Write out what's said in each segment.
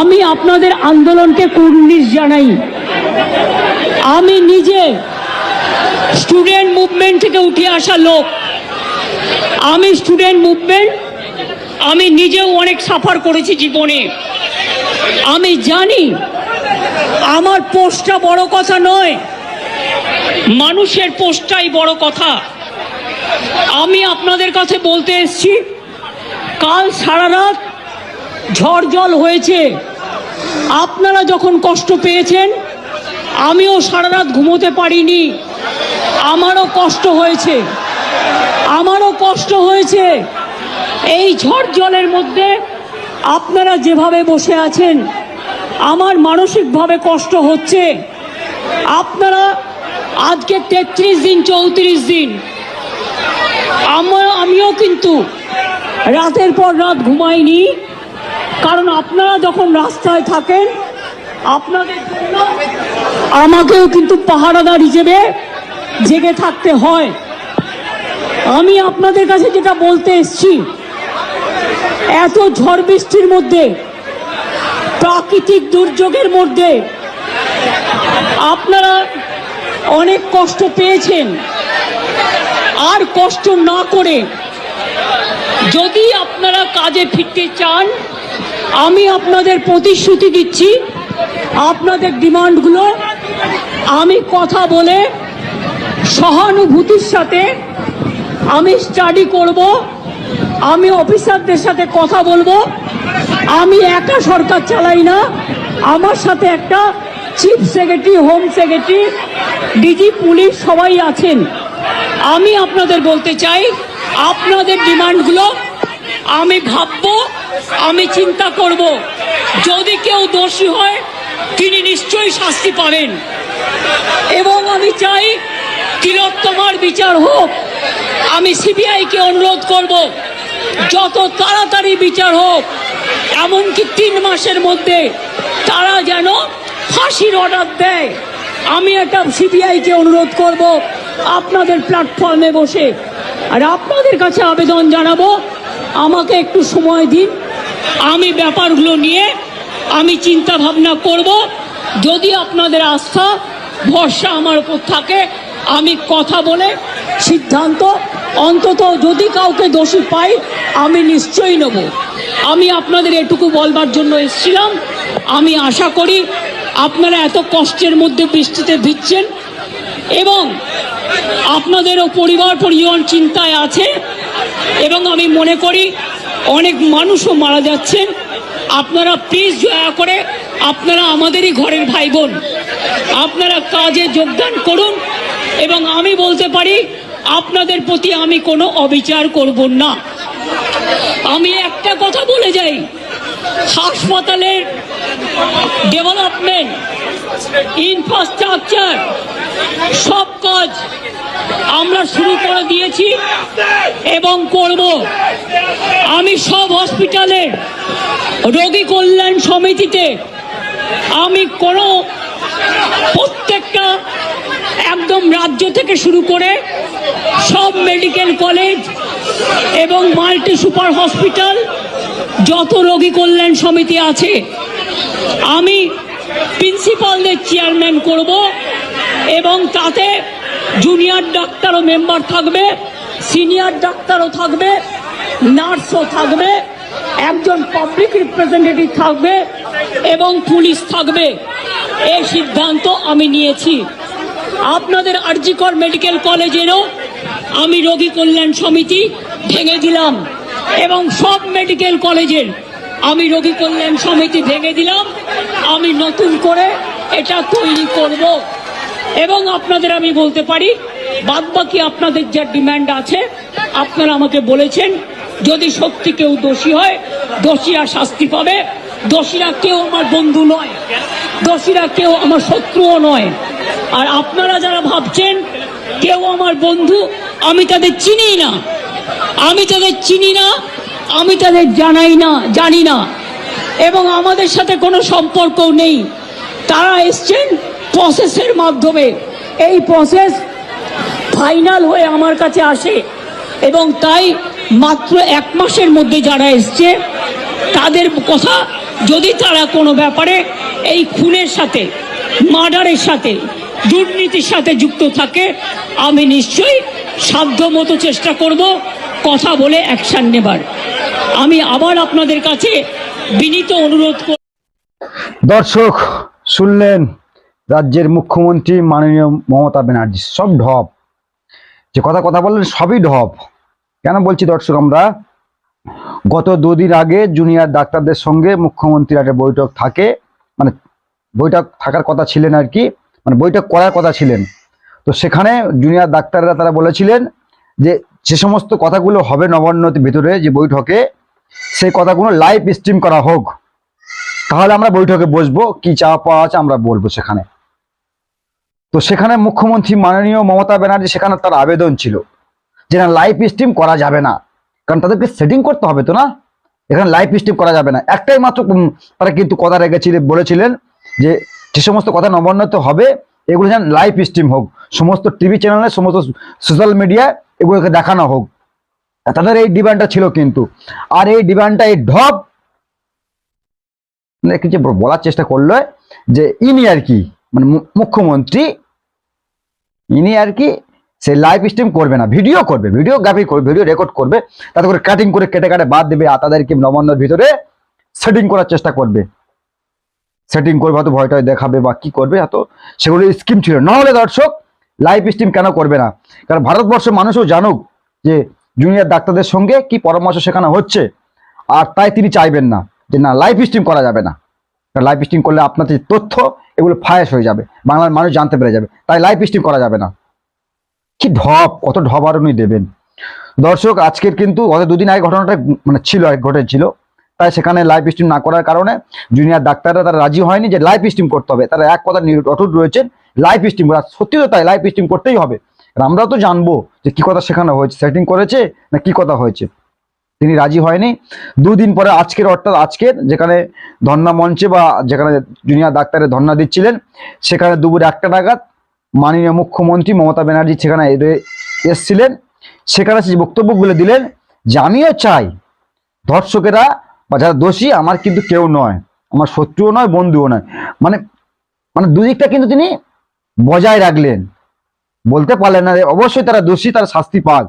আমি আপনাদের আন্দোলনকে কুর্নিশ জানাই। আমি নিজে স্টুডেন্ট মুভমেন্ট থেকে উঠে আসা লোক। আমি স্টুডেন্ট মুভমেন্ট, আমি নিজেও অনেক সাফার করেছি জীবনে। আমি জানি আমার পোস্টটা বড় কথা নয়, মানুষের পোস্টটাই বড় কথা। আমি আপনাদের কাছে বলতে এসেছি, কাল সারা রাত ঝড় জল হয়েছে। আপনারা যখন কষ্ট পেয়েছেন, আমিও সারা রাত ঘুমোতে পারিনি। আমারও কষ্ট হয়েছে। আমারও কষ্ট হয়েছে। এই ঝড় জলের মধ্যে আপনারা যেভাবে বসে আছেন, আমার মানসিকভাবে কষ্ট হচ্ছে। আপনারা আজকে তেত্রিশ দিন, চৌত্রিশ দিন। আমিও কিন্তু রাতের পর রাত ঘুমাইনি। কারণ আপনারা যখন রাস্তায় থাকেন, আপনাদের জন্য আমাকেও কিন্তু পাহারাদার হিসেবে জেগে থাকতে হয়। আমি আপনাদের কাছে যেটা বলতে এসছি, এত ঝড় বৃষ্টির মধ্যে, প্রাকৃতিক দুর্যোগের মধ্যে আপনারা অনেক কষ্ট পেয়েছেন। আর কষ্ট না করে যদি আপনারা কাজে ফিরতে চান আমি আপনাদের প্রতিশ্রুতি দিচ্ছি, আপনাদের ডিমান্ডগুলো আমি কথা বলে সহানুভূতির সাথে আমি স্টাডি করব, আমি অফিসারদের সাথে কথা বলব, আমি একা সরকার চালাই না, আমার সাথে একটা chief secretary home secretary DG police সবাই আছেন। আমি আপনাদের বলতে চাই, আপনাদের ডিমান্ডগুলো আমি ভাববো আমি চিন্তা করব, যদি কেউ দোষী হয়, তিনি নিশ্চয়ই শাস্তি পাবেন। এবং আমি চাই তিলোত্তমার বিচার হোক। আমি সিবিআইকে অনুরোধ করব, যত তাড়াতাড়ি বিচার হোক, এমনকি তিন মাসের মধ্যে তারা যেন ফাঁসির অর্ডার দেয়। আমি একটা সিবিআইকে অনুরোধ করব, আপনাদের প্ল্যাটফর্মে বসে। আর আপনাদের কাছে আবেদন জানাব আমাকে একটু সময় দিন। আমি ব্যাপারগুলো নিয়ে আমি চিন্তা ভাবনা করব। যদি আপনাদের আস্থা, ভরসা আমার উপর থাকে, আমি কথা বলে সিদ্ধান্ত, অন্তত যদি কাউকে দোষী পাই, আমি নিশ্চয়ই নেব। আমি আপনাদের এটুকু বলবার জন্য এসেছিলাম। আমি আশা করি আপনারা এত কষ্টের মধ্যে বৃষ্টিতে ভিজছেন এবং আপনাদেরও পরিবার পরিজন চিন্তায় আছে। এবং আমি মনে করি অনেক মানুষও মারা যাচ্ছেন। আপনারা প্লিজ দয়া করে আপনারা আমাদেরই ঘরের ভাই বোন আপনারা কাজে যোগদান করুন এবং আমি বলতে পারি, আপনাদের প্রতি আমি কোনো অবিচার করব না। আমি একটা কথা বলে যাই, হাসপাতালের ডেভেলপমেন্ট ইনফ্রাস্ট্রাকচার সব কাজ আমরা শুরু করে দিয়েছি এবং করব। আমি সব হসপিটালের রোগী কল্যাণ সমিতিতে আমি কোনো প্রত্যেকটা একদম রাজ্য থেকে শুরু করে সব মেডিকেল কলেজ এবং মাল্টি সুপার হসপিটাল যত রোগী কল্যাণ সমিতি আছে, আমি প্রিন্সিপালদের চেয়ারম্যান করব এবং তাতে জুনিয়র ডাক্তারও মেম্বার থাকবে সিনিয়র ডাক্তারও থাকবে নার্সও থাকবে, একজন পাবলিক রিপ্রেজেন্টেটিভ থাকবে এবং পুলিশ থাকবে। এই সিদ্ধান্ত আমি নিয়েছি। আপনাদের আরজিকর মেডিকেল কলেজেরও আমি রোগী কল্যাণ সমিতি ভেঙে দিলাম এবং সব মেডিকেল কলেজের আমি রোগী কল্যাণ সমিতি ভেঙে দিলাম। আমি নতুন করে এটা তৈরি করব। এবং আপনাদের আমি বলতে পারি, বাদবাকি আপনাদের যা ডিমান্ড আছে, আপনারা আমাকে বলেছেন, যদি সত্যি কেউ দোষী হয়, দোষীরা শাস্তি পাবে, দোষীরা কেউ আমার বন্ধু নয়, দোষীরা কেউ আমার শত্রুও নয়। আর আপনারা যারা ভাবছেন, কেউ আমার বন্ধু, আমি তাদের চিনি না, আমি তাদের চিনি না, আমি তাদের জানাই না, জানি না, এবং আমাদের সাথে কোনো সম্পর্কও নেই। তারা এসছেন প্রসেসের মাধ্যমে এই প্রসেস ফাইনাল হয়ে আমার কাছে আসে। এবং তাই মাত্র এক মাসের মধ্যে যারা এসছে, তাদের কথা যদি তারা কোনো ব্যাপারে এই খুনের সাথে, মার্ডারের সাথে, দুর্নীতির সাথে যুক্ত থাকে, আমি নিশ্চয়ই সাধ্য মতো চেষ্টা করব কথা বলে অ্যাকশন নেবার। আমি আবার আপনাদের কাছে বিনীত অনুরোধ দর্শক, শুনলেন রাজ্যের মুখ্যমন্ত্রী মাননীয় মমতা ব্যানার্জি, সব ঢপ। যে কথা কথা বললেন সবই ঢপ। কেন বলছি দর্শক, আমরা গত দুদিন আগে জুনিয়র ডাক্তারদের সঙ্গে মুখ্যমন্ত্রীর একটা বৈঠক থাকে। মানে বৈঠক থাকার কথা ছিলেন আর কি মানে বৈঠক করার কথা ছিলেন। তো সেখানে জুনিয়র ডাক্তাররা তারা বলেছিলেন যে যে সমস্ত কথাগুলো হবে নবান্নতির ভিতরে যে বৈঠকে, সেই কথাগুলো লাইভ স্ট্রিম করা হোক। তাহলে আমরা বৈঠকে বসবো, কি চাওয়া পাওয়া আছে আমরা বলব সেখানে। তো সেখানে মুখ্যমন্ত্রী মাননীয় মমতা ব্যানার্জি, সেখানে তার আবেদন ছিল যে না লাইভ স্ট্রিম করা যাবে না। কারণ তাদেরকে সেটিং করতে হবে তো না? এখানে লাইভ স্ট্রিম করা যাবে না। একটাই মাত্র তারা কিন্তু কথা রেখেছিলেন বলেছিলেন যে যে সমস্ত কথা নবান্নত হবে, এগুলো যেন লাইভ স্ট্রিম হোক। সমস্ত টিভি চ্যানেলে সমস্ত সোশ্যাল মিডিয়া এগুলোকে দেখানো হোক। তাদের এই ডিমান্ডটা ছিল কিন্তু। আর এই ডিমান্ডটা এই ঢপ মানে কিছু বলার চেষ্টা করল যে ইনি আর কি? মানে মুখ্যমন্ত্রী, ইনি আর কি সে লাইভ স্ট্রিম করবে না ভিডিও করবে ভিডিও গ্রাফি করবে ভিডিও রেকর্ড করবে, তাতে করে কাটিং করে কেটে কাটে বাদ দেবে, আর তাদেরকে নবান্নর ভিতরে সেটিং করার চেষ্টা করবে। সেটিং করবে, হয়তো ভয়টা দেখাবে বা কি করবে, হয়তো সেগুলো স্কিম ছিল। না হলে দর্শক লাইভ স্ট্রিম কেন করবে না? কারণ ভারতবর্ষের মানুষও জানুক যে জুনিয়র ডাক্তারদের সঙ্গে কি পরামর্শ শেখানো হচ্ছে, আর তাই তিনি চাইবেন না যে না লাইভ স্ট্রিম করা যাবে না। লাইভ স্ট্রিম করলে আপনাদের যে তথ্য এগুলো ফায়াস হয়ে যাবে। বাংলার মানুষ জানতে পেরে যাবে। তাই লাইভ স্ট্রিম করা যাবে না। কি ঢপ, কত ঢপ আর উনি দেবেন। দর্শক, আজকের কিন্তু গত দুদিন আগে ঘটনাটা মানে ছিল ঘটেছিল। তাই সেখানে লাইভ স্ট্রিম না করার কারণে জুনিয়র ডাক্তাররা তারা রাজি হয়নি যে লাইভ স্ট্রিম করতে হবে। তারা এক কথা অটুট রয়েছেন লাইভ স্ট্রিম করা সত্যি তো তাই লাইভ স্ট্রিম করতেই হবে। আর আমরাও তো জানব যে কি কথা সেখানে হয়েছে সেটিং করেছে না কি কথা হয়েছে। তিনি রাজি হয়নি। দুদিন পরে আজকের, অর্থাৎ আজকের, যেখানে ধর্না মঞ্চে বা যেখানে জুনিয়র ডাক্তারের ধর্না দিচ্ছিলেন, সেখানে দুপুর একটা নাগাদ মাননীয় মুখ্যমন্ত্রী মমতা ব্যানার্জি সেখানে এসছিলেন। সেখানে সে বক্তব্যগুলো দিলেন যে, আমিও চাই ধর্ষকেরা বা যারা দোষী, আমার কিন্তু কেউ নয়। আমার শত্রুও নয়, বন্ধুও নয়। মানে মানে দুদিকটা কিন্তু তিনি বজায় রাখলেন। বলতে পারলেন না অবশ্যই তারা দোষী, তারা শাস্তি পাক।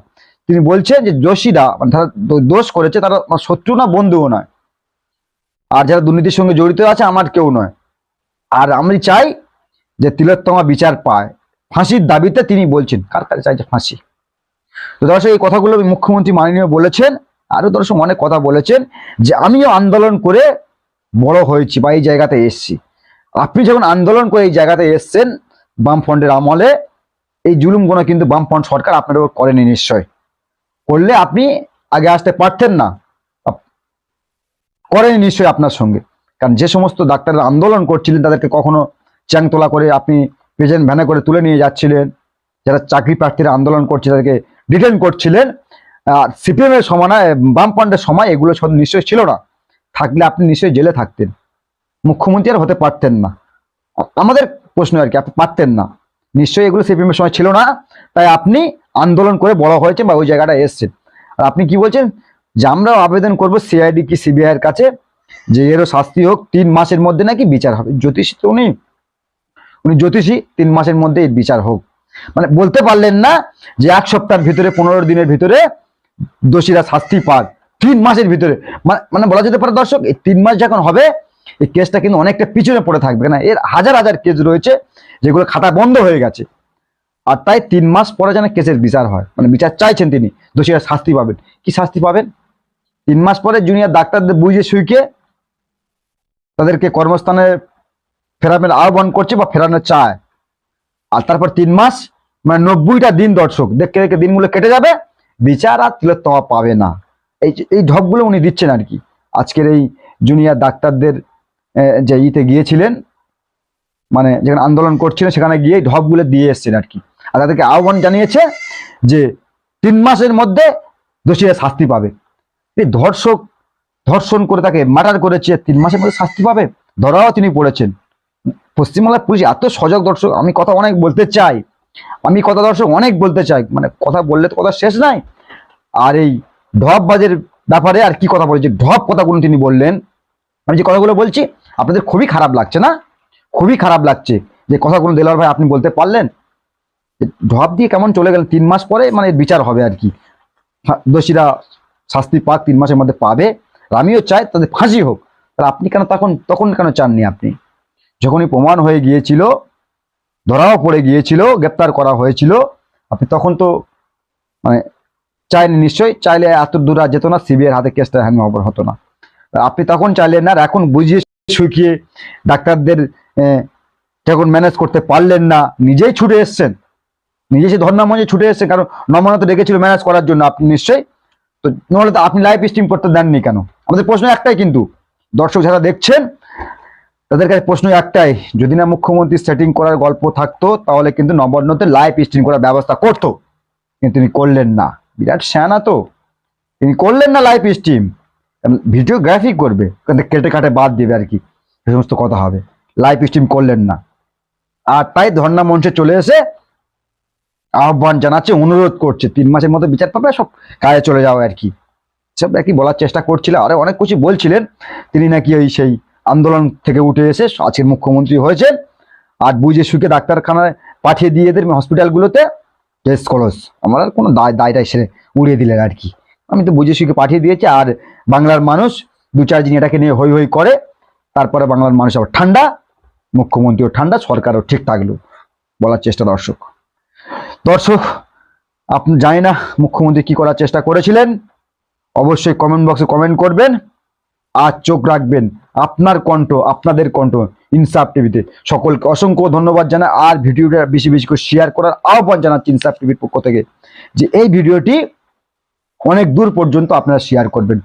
তিনি বলছেন যে দোষীরা মানে যারা দোষ করেছে, তারা শত্রু না, বন্ধুও নয়। আর যারা দুর্নীতির সঙ্গে জড়িত আছে, আমার কেউ নয়। আর আমি চাই যে তিলোত্তমা বিচার পায়। ফাঁসির দাবিতে তিনি বলছেন। কার কাছে চাইছে ফাঁসি? তো দর্শক, এই কথাগুলো মুখ্যমন্ত্রী মাননীয় বলেছেন। আরও দর্শক অনেক কথা বলেছেন যে আমিও আন্দোলন করে বড় হয়েছি বা এই জায়গাতে এসছি। আপনি যখন আন্দোলন করে এই জায়গাতে এসছেন বামফ্রন্টের আমলে, এই জুলুমগুলো কিন্তু বামফ্রন্ট সরকার আপনার উপর করেনি নিশ্চয় করলে আপনি আগে আসতে পারতেন না। করেনি নিশ্চয়ই আপনার সঙ্গে। কারণ যে সমস্ত ডাক্তাররা আন্দোলন করছিলেন, তাদেরকে কখনো চ্যাং তোলা করে আপনি প্রেজেন্ট ভ্যানে করে তুলে নিয়ে যাচ্ছিলেন। যারা চাকরি প্রার্থীরা আন্দোলন করছে, তাদেরকে ডিটেন করছিলেন। আর সিপিএম এর সময় বামফ্রন্টের সময় এগুলো সব নিশ্চয়ই ছিল না। থাকলে আপনি নিশ্চয়ই জেলে থাকতেন। মুখ্যমন্ত্রী আর হতে পারতেন না। আমাদের প্রশ্ন আর কি, আপনি পারতেন না। নিশ্চয়ই এগুলো সিপিএম এর সময় ছিল না। তাই আপনি আন্দোলন করে বড় হয়েছেন বা ওই জায়গাটা এসছেন আর আপনি কি বলছেন? যে আমরাও আবেদন করব সিআইডি কি সিবিআই এর কাছে, যে এরও শাস্তি হোক, তিন মাসের মধ্যে নাকি বিচার হবে। জ্যোতিষী তো উনি উনি জ্যোতিষী, তিন মাসের মধ্যে এর বিচার হোক। মানে বলতে পারলেন না যে এক সপ্তাহের ভিতরে, পনেরো দিনের ভিতরে দোষীরা শাস্তি পাক। তিন মাসের ভিতরে। মানে বলা যেতে পারে দর্শক, এই তিন মাস যখন হবে, এই কেসটা কিন্তু অনেকটা পিছনে পড়ে থাকবে। না? এর হাজার হাজার কেস রয়েছে, যেগুলো খাতা বন্ধ হয়ে গেছে। আর তাই তিন মাস পরে যেন কেসের বিচার হয়। মানে বিচার চাইছেন তিনি, দোষীরা শাস্তি পাবেন। কি শাস্তি পাবেন? তিন মাস পরে জুনিয়র ডাক্তারদের বুঝিয়ে শুইকে তাদেরকে কর্মস্থানে ফেরানোর আহ্বান করছে বা ফেরানো চায়। আর তারপর তিন মাস মানে নব্বইটা দিন দর্শক, দেখতে দেখে দিনগুলো কেটে যাবে, বিচার আর তিলোত্তমা পাবে না। এই এই ঢপগুলো উনি দিচ্ছেন আর কি। আজকের এই জুনিয়র ডাক্তারদের যে ইতে গিয়েছিলেন মানে যেখানে আন্দোলন করছিলেন, সেখানে গিয়ে ঢপগুলো দিয়ে এসছেন আর কি। আর তাদেরকে আহ্বান জানিয়েছে যে তিন মাসের মধ্যে দোষীরা শাস্তি পাবে। এই ধর্ষক ধর্ষণ করে তাকে মার্ডার করেছে, তিন মাসের মধ্যে শাস্তি পাবে? ধরাও তিনি পড়েছেন। পশ্চিমবাংলার পুলিশ এত সজাগ দর্শক, আমি কথা অনেক বলতে চাই। আমি কথা দর্শক অনেক বলতে চাই মানে কথা বললে তো কথা শেষ নাই। আর এই ঢপ বাজের ব্যাপারে আর কি কথা বলেছে? ঢপ কথাগুলো তিনি বললেন। আমি যে কথাগুলো বলছি, আপনাদের খুবই খারাপ লাগছে না? খুবই খারাপ লাগছে যে কথাগুলো দেলোয়ার ভাই আপনি বলতে পারলেন। ঢপ দিয়ে কেমন চলে গেলেন তিন মাস পরে মানে বিচার হবে আর কি। দোষীরা শাস্তি পাক, তিন মাসের মধ্যে পাবে। আমিও চাই তাদের ফাঁসি হোক। আর আপনি কেন তখন তখন কেন চাননি আপনি? যখনই প্রমাণ হয়ে গিয়েছিল, ধরাও পড়ে গিয়েছিল, গ্রেপ্তার করা হয়েছিল, আপনি তখন তো মানে চাইনি নিশ্চয়ই। চাইলে এত দূর যেত না সিবিআই হাতে কেসটা হ্যান্ড ওভার হতো না। আপনি তখন চাইলেন না এখন বুঝিয়ে শুকিয়ে ডাক্তারদের যখন ম্যানেজ করতে পারলেন না। নিজেই ছুটে এসছেন। নিজে সে ধর্ণা মঞ্চে ছুটে এসছেন কারণ নমনা তো ডেকেছিল ম্যানেজ করার জন্য আপনি নিশ্চয়ই। তো নাহলে তো আপনি লাইভ স্ট্রিম করতে দেননি কেন? আমাদের প্রশ্ন একটাই কিন্তু, দর্শক যারা দেখছেন, তাদের কাছে প্রশ্ন একটাই, যদি না মুখ্যমন্ত্রী সেটিং করার গল্প থাকতো, তাহলে কিন্তু নবান্নতে লাইভ স্ট্রিম করার ব্যবস্থা করতো। কিন্তু তিনি করলেন না। বিরাট শ্যানা তো। তিনি করলেন না লাইভ স্ট্রিম ভিডিওগ্রাফি করবে। কেটে কাটে বাদ দেবে আর কি। সে সমস্ত কথা হবে। লাইভ স্ট্রিম করলেন না। আর তাই ধর্ণা মঞ্চে চলে এসে আহ্বান জানাচ্ছে, অনুরোধ করছে, তিন মাসের মধ্যে বিচার পাবে, সব কাজে চলে যাও আর কি। সব নাকি বলার চেষ্টা করছিল, আরে অনেক কিছু বলছিলেন, তিনি নাকি ওই সেই আন্দোলন থেকে উঠে এসে আজকের মুখ্যমন্ত্রী হয়েছেন, আর বুঝে সুখে ডাক্তারখানায় পাঠিয়ে দিয়ে এদের হসপিটালগুলোতে কেস কলস আমার আর কোনো দায় দায়টাই সেরে উড়িয়ে দিলেন আর কি। আমি তো বুঝে সুখে পাঠিয়ে দিয়েছি, আর বাংলার মানুষ দু চার দিন এটাকে নিয়ে হই হই করে, তারপরে বাংলার মানুষ আবার ঠান্ডা, মুখ্যমন্ত্রীও ঠান্ডা, সরকারও ঠিক থাকল, বলার চেষ্টা দর্শক। দর্শক, আপনি জানি না মুখ্যমন্ত্রী কি করার চেষ্টা করেছিলেন। অবশ্যই কমেন্ট বক্সে কমেন্ট করবেন আর চোখ রাখবেন আপনার কণ্ঠ, আপনাদের কণ্ঠ ইনসাফ টিভিতে সকলকে অসংখ্য ধন্যবাদ জানা আর ভিডিওটা বেশি বেশি করে শেয়ার করার আহ্বান জানাচ্ছি ইনসাফ টিভির পক্ষ থেকে যে এই ভিডিওটি অনেক দূর পর্যন্ত আপনারা শেয়ার করবেন।